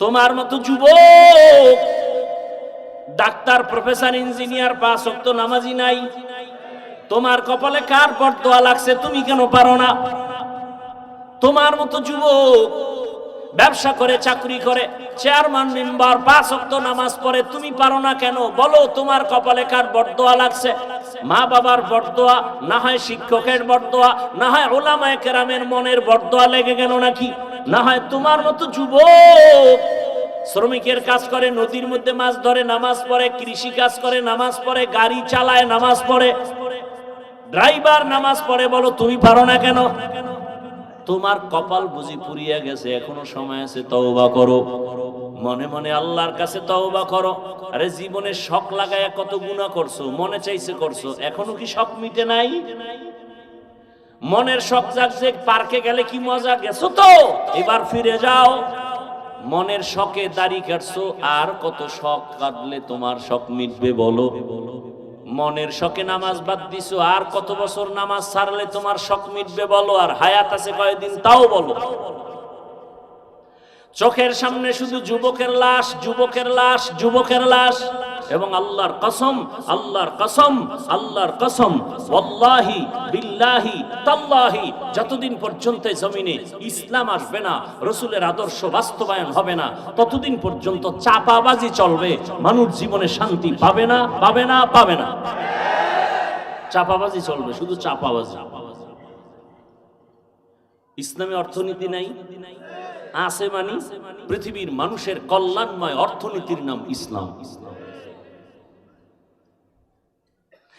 তোমার মতো যুবক, ডাক্তার, প্রফেসর, ইঞ্জিনিয়ার পাস তো নামাজি নাই। তোমার কপালে কার পর দোয়া লাগছে তুমি কেন পারো না? তোমার মতো যুবক ব্যবসা করে, চাকরি করে, চেয়ারম্যান, মেম্বার, পাঁচ অক্ত নামাজ পড়ে, তুমি পারো না কেন? বলো, তোমার কপালে কার বরদোয়া লাগছে? মা বাবার বরদোয়া না হয় শিক্ষকের বরদোয়া না হয় ওলামায় কেরামের মনের বরদোয়া লেগে গেল নাকি? না হয় তোমার মতো যুবক। শ্রমিকের কাজ করে, নদীর মধ্যে মাছ ধরে, নামাজ পড়ে, কৃষি কাজ করে, নামাজ পড়ে, গাড়ি চালায়, নামাজ পড়ে। ড্রাইভার নামাজ পড়ে, বলো, তুমি পারো না কেন? তোমার কপাল বুঝি পুরিয়া গেছে, এখনও সময় আছে, তওবা করো। মনে মনে আল্লাহর কাছে তওবা করো। আরে, জীবনে শখ লাগায় কত গুনাহ করছ, মনে চাইছে করছ, এখনও কি শখ মিটে নাই? মনের শখ জাগছে পার্কে গেলে কি মজা? গেছো তো? এবার ফিরে যাও। মনের শখে দাড়ি কাটছো, আর কত শখ কাটলে তোমার শখ মিটবে বলো? মনের শখে নামাজ বাদ দিছো, আর কত বছর নামাজ ছাড়লে তোমার শখ মিটবে বলো? আর হায়াত আছে কয়দিন তাও বলো। চোখের সামনে শুধু যুবকের লাশ যুবকের লাশ যুবকের লাশ। এবং আল্লাহর কসম আল্লাহর কসম আল্লাহর কসম। ওয়াল্লাহি, বিল্লাহি, তাল্লাহি। যতদিন পর্যন্ত জমিনে ইসলাম আসবে না, রসুলের আদর্শ বাস্তবায়ন হবে না, ততদিন পর্যন্ত চাপাবাজি চলবে, মানুষ জীবনে শান্তি পাবে না পাবে না পাবে না। চাপাবাজি চলবে, শুধু চাপাবাজি। ইসলামে অর্থনীতি নাই, আছে মানি, পৃথিবীর মানুষের কল্যাণময় অর্থনীতির নাম ইসলাম ইসলাম।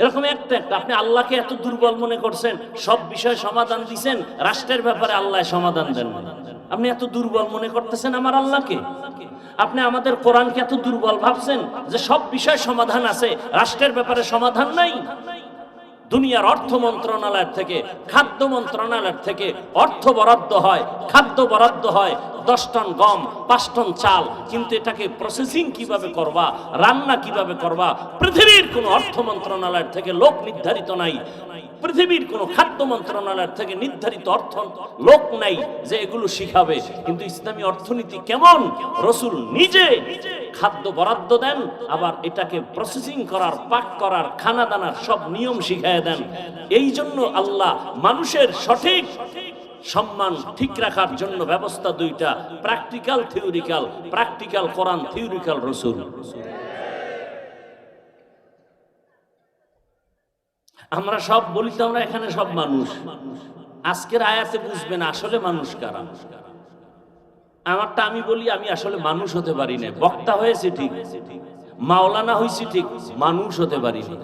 এরকম একটা একটা আপনি আল্লাহকে এত দুর্বল মনে করছেন, সব বিষয় সমাধান দিছেন, রাষ্ট্রের ব্যাপারে আল্লাহ সমাধান দেন আপনি এত দুর্বল মনে করতেছেন আমার আল্লাহকে? আপনি আমাদের কোরআনকে এত দুর্বল ভাবছেন যে সব বিষয় সমাধান আছে, রাষ্ট্রের ব্যাপারে সমাধান নাই? দুনিয়ার অর্থ মন্ত্রণালয়ের থেকে, খাদ্য মন্ত্রণালয়ের থেকে অর্থ বরাদ্দ হয়, খাদ্য বরাদ্দ হয় দশ টন গম, পাঁচ টন চাল, কিন্তু এটাকে প্রসেসিং কীভাবে করবা, রান্না কীভাবে করবা, পৃথিবীর কোনো অর্থ মন্ত্রণালয়ের থেকে লোক নির্ধারিত নাই। পৃথিবীর কোনো খাদ্য মন্ত্রণালয়ের থেকে নির্ধারিত অর্থ লোক নাই যে এগুলো শিখাবে। কিন্তু ইসলামী অর্থনীতি কেমন? রসুল নিজে খাদ্য বরাদ্দ দেন, আবার এটাকে প্রসেসিং করার, পাক করার খানা দানার সব নিয়ম শিখায় দেন। এই জন্য আল্লাহ মানুষের সঠিক সম্মান ঠিক রাখার জন্য ব্যবস্থা দুইটা practical theoretical practical Quran theoretical রসুল। আমরা সব বলি তো আমরা এখানে সব মানুষ। আজকের আয়াতে বুঝবেন আসলে মানুষ কারা। আমারটা আমি বলি, আমি আসলে মানুষ হতে পারি না। বক্তা হয়েছে ঠিক, মাওলানা হয়েছি ঠিক, মানুষ হতে পারি না।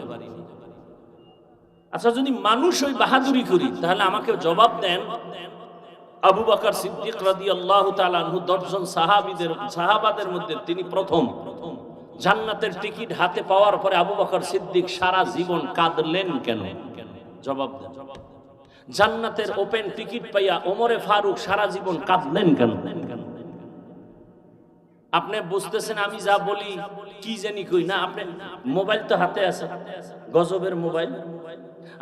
আচ্ছা যদি মানুষ ওই বাহাদুরি করি, তাহলে আমাকে জবাব দেন আবু বকর সিদ্দিক রাদিয়াল্লাহু তাআলা আনহু, দশজন সাহাবীদের, সাহাবাদের মধ্যে তিনি প্রথম। জান্নাতের টিকিট হাতে পাওয়ার পরে আবু বকর সিদ্দিক সারা জীবন কাঁদলেন কেন? জবাব দেন। জান্নাতের ওপেন টিকিট পাইয়া ওমরে ফারুক সারা জীবন কাঁদলেন কেন? আপনি বুঝতেছেন আমি যা বলি, কি জানি কই না, আপনি মোবাইল তো হাতে আছে, গজবের মোবাইল।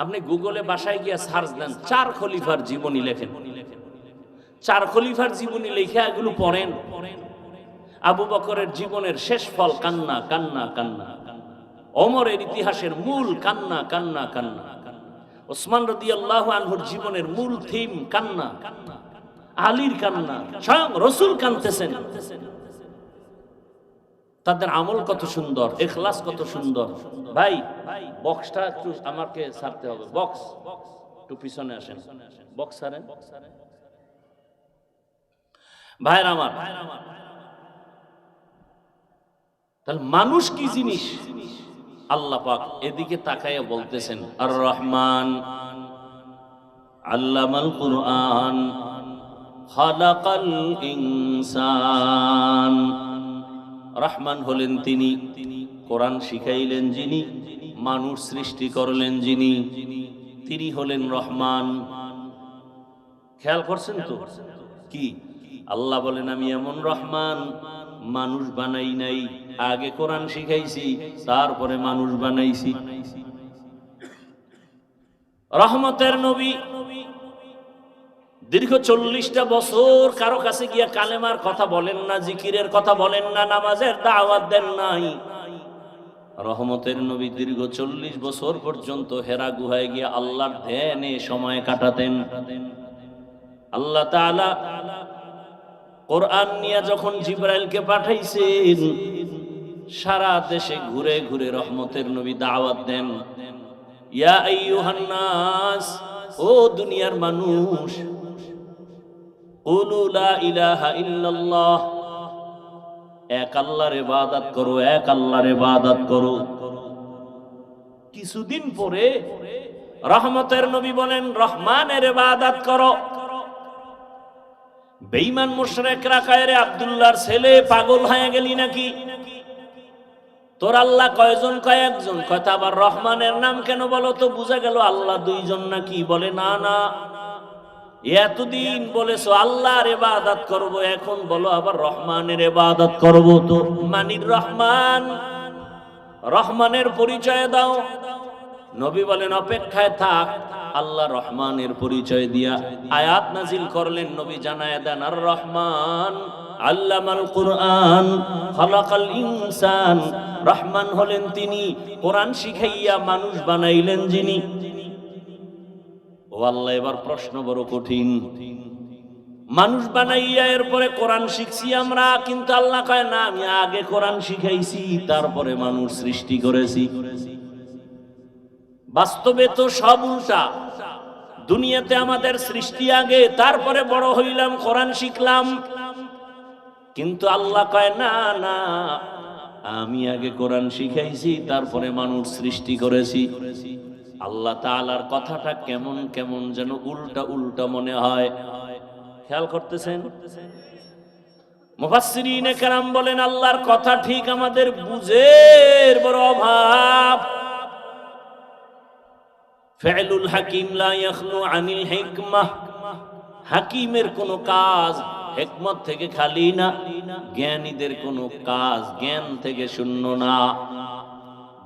আপনি গুগলে বাসায় গিয়া সার্চ দেন, চার খলিফার জীবনী লেখেন। চার খলিফার জীবনী লেখা এগুলো পড়েন। আবু বকরের জীবনের শেষ ফল কান্না কান্না কান্না। অমরের ইতিহাসের মূল কান্না কান্না কান্না। ওসমান রদি আল্লাহ আনহুর জীবনের মূল থিম, কান্না। আলীর কান্না, স্বয়ং রসুল কানতেছেন তাদের আমল কত সুন্দর, এখলাস কত সুন্দর। ভাই বক্সটা একটু আমাকে ছাড়তে হবে। বক্স একটু পিছনে আসেন। বক্স ছাড়েন। ভাইয়ের আমার, তাহলে মানুষ কি জিনিস? আল্লাহ পাক এদিকে তাকাইয়া বলতেছেন আর রহমান আল্লামাল কুরআন, খালাকাল ইনসান। রহমান হলেন তিনি, কোরআন শিখাইলেন যিনি, মানুষ সৃষ্টি করলেন যিনি, তিনি হলেন রহমান। খেয়াল করছেন তো? কি? আল্লাহ বলেন, আমি এমন রহমান, মানুষ বানাই নাই, আগে কোরআন শিখাইছি, তারপরে মানুষ বানাইছি। রহমতের নবী দীর্ঘ চল্লিশটা বছর কারও কাছে গিয়া কালেমার কথা বলেন না, জিকিরের কথা বলেন না, নামাজের দাওয়াত দেন নাই। রহমতের নবী দীর্ঘ চল্লিশ বছর পর্যন্ত হেরা গুহায় গিয়ে আল্লাহর ধ্যানে সময় কাটাতেন। আল্লাহ কোরআন নিয়ে যখন জিব্রাইলকে পাঠাইছেন, সারা দেশে ঘুরে ঘুরে রহমতের নবী দাওয়াত দেন। ইয়া ও দুনিয়ার মানুষ কিছুদিন পরে রহমতের নবী বলেন, রহমানের ইবাদত করো। বেঈমান মুশরিকরা কয়, রে আব্দুল্লাহর ছেলে, পাগল হয়ে গেলি নাকি? তোর আল্লাহ কয়জন? কয়েকজন কথা আবার রহমানের নাম কেন বলো তো? বুঝা গেল আল্লাহ দুইজন নাকি। বলে, না না। এতদিন বলেছ, আল্লাহর ইবাদত করব, এখন বলো আবার রহমানের ইবাদত করব তো। মানির রহমান, রহমানের পরিচয় দাও। নবী বলেন, অপেক্ষায় থাক, আল্লাহ রহমানের পরিচয় দিয়া আয়াত নাজিল করলেন, নবী জানায় দেন, আর রহমান আল্লামাল কোরআন ইনসান। রহমান হলেন তিনি, কোরআন শিখাইয়া মানুষ বানাইলেন যিনি। আল্লাহ, এবার প্রশ্ন বড় কঠিন। মানুষ বানাইয়া এরপরে কোরআন শিখছি আমরা, কিন্তু আল্লাহ কয়, না, আমি আগে কোরআন শিখাইছি, তারপরে মানুষ সৃষ্টি করেছি। বাস্তবে তো সব উল্টা। দুনিয়াতে আমাদের সৃষ্টি আগে, তারপরে বড় হইলাম, কোরআন শিখলাম। কিন্তু আল্লাহ কয়, না না, আমি আগে কোরআন শিখাইছি, তারপরে মানুষ সৃষ্টি করেছি। আল্লাহ তাআলার কথাটা কেমন কেমন যেন উল্টা উল্টা মনে হয়। খেয়াল করতেছেন? মুফাসসিরিনে কেরাম বলেন, আল্লাহর কথা ঠিক আমাদের বুঝের বড় অভাব। ফেলুল হাকিম আনিল হিকমাহ হাকিমের কোনো কাজ হেকমত থেকে খালি না, জ্ঞানীদের কোনো কাজ জ্ঞান থেকে শূন্য না।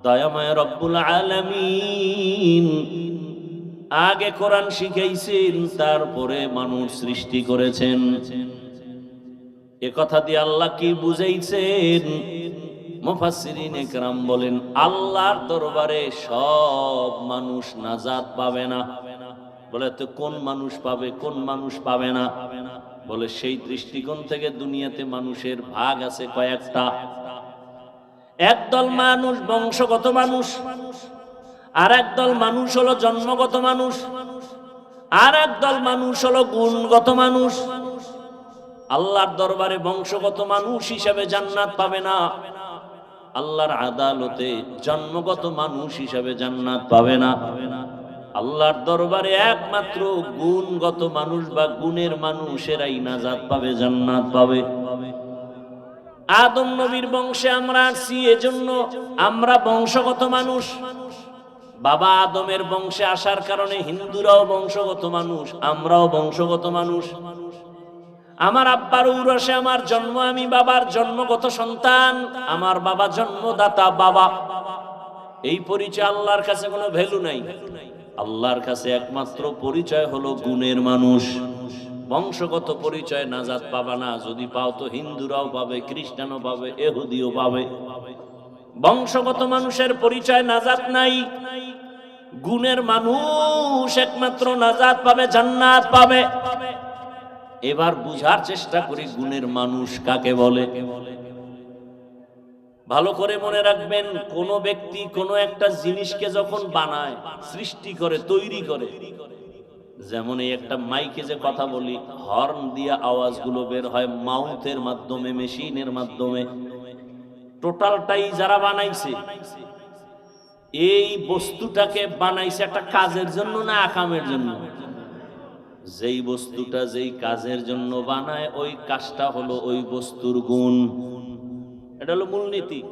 দয়াময় রব্বুল আলামিন। আগে কোরআন শিখাইছেন, তারপরে মানুষ সৃষ্টি করেছেন। এ কথা দিয়ে আল্লাহ কি বুঝাইছেন? মুফাসসিরিন একরাম বলেন, আল্লাহর দরবারে সব মানুষ নাজাত পাবে না। বলে, তো কোন মানুষ পাবে, কোন মানুষ পাবে না? বলে, সেই দৃষ্টিকোণ থেকে দুনিয়াতে মানুষের ভাগ আছে কয়েকটা। একদল মানুষ বংশগত মানুষ আর একদল মানুষ হলো জন্মগত মানুষ আর একদল মানুষ হলো গুণগত মানুষ। আল্লাহর দরবারে বংশগত মানুষ হিসাবে জান্নাত পাবে না। আল্লাহর আদালতে জন্মগত মানুষ হিসাবে জান্নাত পাবে না। আল্লাহর দরবারে একমাত্র গুণগত মানুষ বা গুণের মানুষেরাই নাজাত পাবে, জান্নাত পাবে। আদম নবীর বংশে আমরা আসছি এজন্য আমরা বংশগত মানুষ। বাবা আদমের বংশে আসার কারণে হিন্দুরাও বংশগত মানুষ, আমরাও বংশগত মানুষ। আমার আব্বার ঔরসে আমার জন্ম, আমি বাবার জন্মগত সন্তান, আমার বাবা জন্মদাতা, বাবা। এই পরিচয় আল্লাহর কাছে কোনো ভ্যালু নাই। আল্লাহর কাছে একমাত্র পরিচয় হলো গুণের মানুষ। বংশগত পরিচয় নাজাত পাবা না, যদি পাও তো হিন্দুরাও পাবে, খ্রিস্টানও পাবে, এহুদিও পাবে। বংশগত মানুষের পরিচয় নাজাত নাই। গুণের মানুষ একমাত্র নাজাত পাবে, জান্নাত পাবে। এবার বুঝার চেষ্টা করি গুণের মানুষ কাকে বলে। ভালো করে মনে রাখবেন, কোন ব্যক্তি কোন একটা জিনিসকে যখন বানায়, সৃষ্টি করে, তৈরি করে যেমন এই একটা মাইকে যে কথা বলি, হর্ন দিয়া আওয়াজগুলো বের হয় মাউথের মাধ্যমে, মেশিনের মাধ্যমে। টোটালটাই যারা বানাইছে, এই বস্তুটাকে বানাইছে একটা কাজের জন্য না আকামের জন্য? যেই বস্তুটা যেই কাজের জন্য বানায়, ওই কাজটা হলো ওই বস্তুর গুণ। এটা হলো মূলনীতি।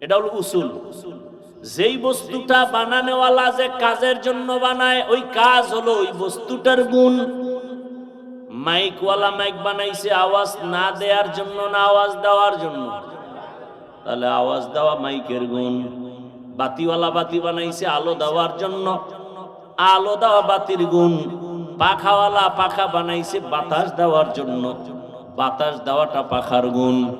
এটা হলো উসুল উসুল। যেই বস্তুটা বানানোওয়ালা যে কাজের জন্য বানায়, ওই কাজ হলো ওই বস্তুটার গুণ। মাইকওয়ালা মাইক বানাইছে, আওয়াজ না দেওয়ার জন্য না আওয়াজ দেওয়ার জন্য? তাহলে আওয়াজ দেওয়া মাইকের গুণ। বাতিওয়ালা বাতি বানাইছে, আলো দেওয়ার জন্য। আলো দেওয়া বাতির গুণ। পাখাওয়ালা পাখা বানাইছে, বাতাস দেওয়ার জন্য। বাতাস দেওয়াটা পাখার গুণ।